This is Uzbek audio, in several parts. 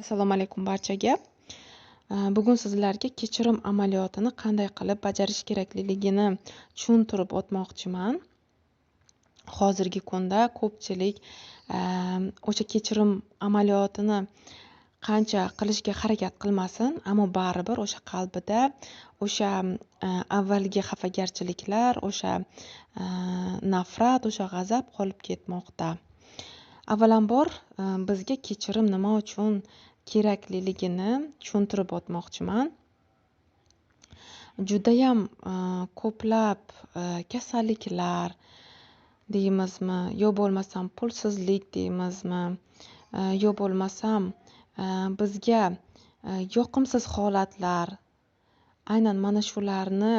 Assalomu alaykum barchaga. Bugun sizlarga kechirim amaliyotini qanday qilib bajarish kerakligini tushuntirib o'tmoqchiman. Hozirgi kunda ko'pchilik o'sha kechirim amaliyotini qancha qilishga harakat qilmasin, ammo baribir o'sha qalbida o'sha e, avvalgi xafagarchiliklar, o'sha e, nafrat, o'sha g'azab qolib ketmoqda. Avvalambor e, bizga kechirim nima uchun kerakliligini tushuntirib o'tmoqchiman. Judayam e, ko'plab e, kasalliklar deymizmi yo bo'lmasam pulsizlik deymizmi yo bo'lmasam bizga yoqimsiz holatlar aynan mana shularni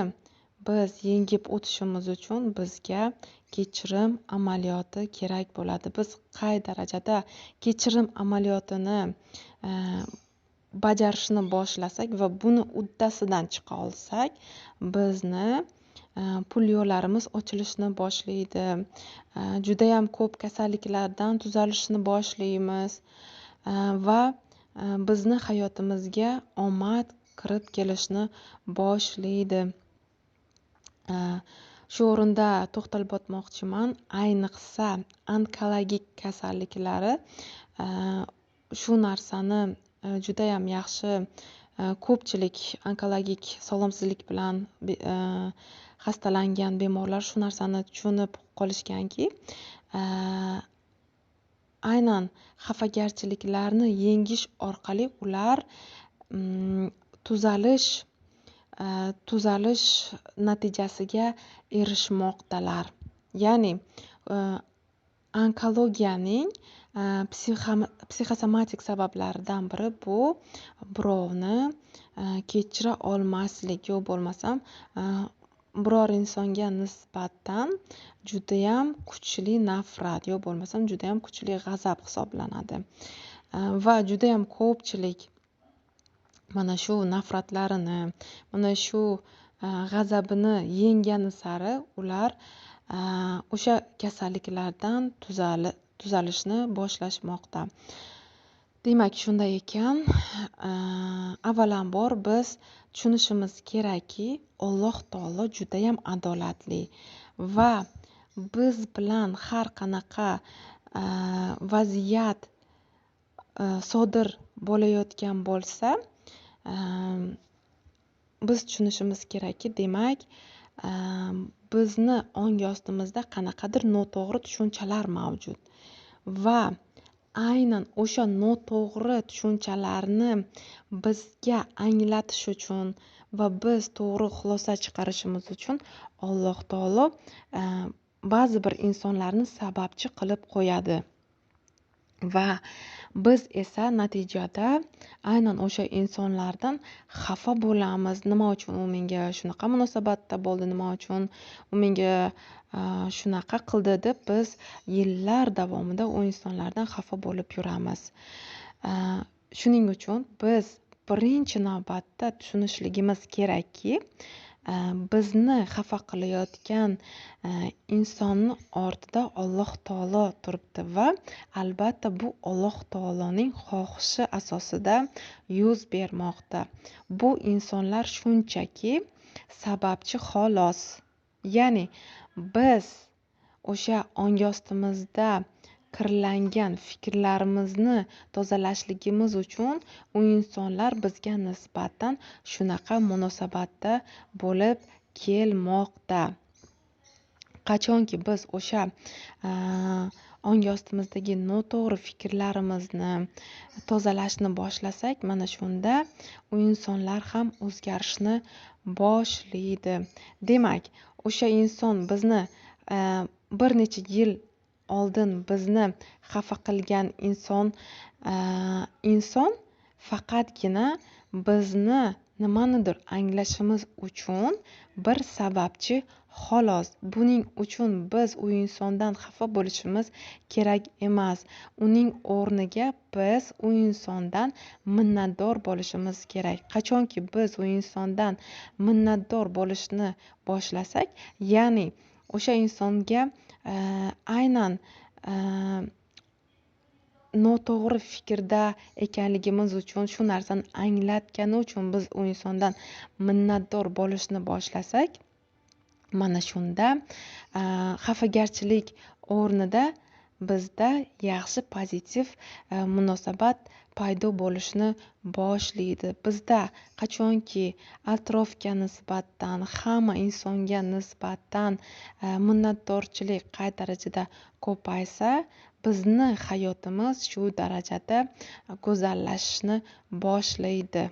biz yengib o'tishimiz uchun bizga kechirim amaliyoti kerak bo'ladi. Biz qay darajada kechirim amaliyotini e, bajarishni boshlasak va buni uddasidan chiqa olsak, bizni e, pul yo'llarimiz ochilishni boshlaydi. E, judayam ko'p kasalliklardan tuzalishni boshlaymiz va bizni hayotimizga omad kirib kelishni boshlaydi. Э, shu o'rinda to'xtalib o'tmoqchiman. Ayniqsa onkologik kasalliklari э, shu narsani э, judayam yaxshi ko'pchilik onkologik sog'lomsizlik bilan xastalangan bemorlar shu narsani tushunib qolishganki, aynan xafagarchiliklarni yengish orqali ular mm, tuzalish Э, tuzalish natijasiga erishmoqdalar. Ya'ni e, onkologiyaning e, psixosomatik sabablaridan biri bu birovni e, kechira olmaslik yo bo'lmasam biror insonga nisbatan judayam kuchli nafrat yo bo'lmasam judayam kuchli g'azab hisoblanadi. Va judayam ko'pchilik mana shu nafratlarini, mana shu e, g'azabini yengani sari ular e, o'sha kasalliklardan tuzalishni boshlashmoqda. Demak, shunday ekan, e, avvalambor biz tushunishimiz kerakki, Alloh taolo judayam adolatli va biz bilan har qanaqa vaziyat sodir bo'layotgan bo'lsa, biz tushunishimiz kerakki, demak, bizni ong ostimizda qanaqadir noto'g'ri tushunchalar mavjud va aynan o'sha noto'g'ri tushunchalarni bizga anglatish uchun va biz to'g'ri xulosa chiqarishimiz uchun Alloh taolo ba'zi bir insonlarni sababchi qilib qo'yadi. Va biz esa natijada aynan o'sha insonlardan xafa bo'lamiz. Nima uchun u menga shunaqa munosabatda bo'ldi, nima uchun u menga shunaqa qildi deb biz yillar davomida u insonlardan xafa bo'lib yuramiz. Shuning uchun biz birinchi navbatda tushunishligimiz kerakki, bizni xafa qilayotgan insonni ortida Alloh taolo turibdi va albatta bu Alloh taoloning xohishi asosida yuz bermoqda. Bu insonlar shunchaki sababchi xolos. Ya'ni biz o'sha ongi ostimizda kirlangan fikrlarimizni tozalashligimiz uchun u insonlar bizga nisbatan shunaqa munosabatda bo'lib kelmoqda. Qachonki biz o'sha ong ostimizdagi noto'g'ri fikrlarimizni tozalashni boshlasak, mana shunda u insonlar ham o'zgarishni boshlaydi. Demak, o'sha inson bizni bir necha yil oldin bizni xafa qilgan inson e, inson faqatgina bizni nimanidir anglashimiz uchun bir sababchi xolos. Buning uchun biz u insondan xafa bo'lishimiz kerak emas. Uning o'rniga biz u insondan minnatdor bo'lishimiz kerak. Qachonki biz u insondan minnatdor bo'lishni boshlasak, ya'ni o'sha insonga e, aynan e, noto'g'ri fikrda ekanligimiz uchun shu narsani anglatgani uchun biz u insondan minnatdor bo'lishni boshlasak mana shunda e, xafagarchilik o'rnida bizda yaxshi pozitiv e, munosabat paydo bo'lishni boshlaydi. Bizda qachonki atrofga nisbatan hamma insonga nisbatan e, minnatdorchilik qay darajada ko'paysa bizni hayotimiz shu darajada go'zallashishni boshlaydi.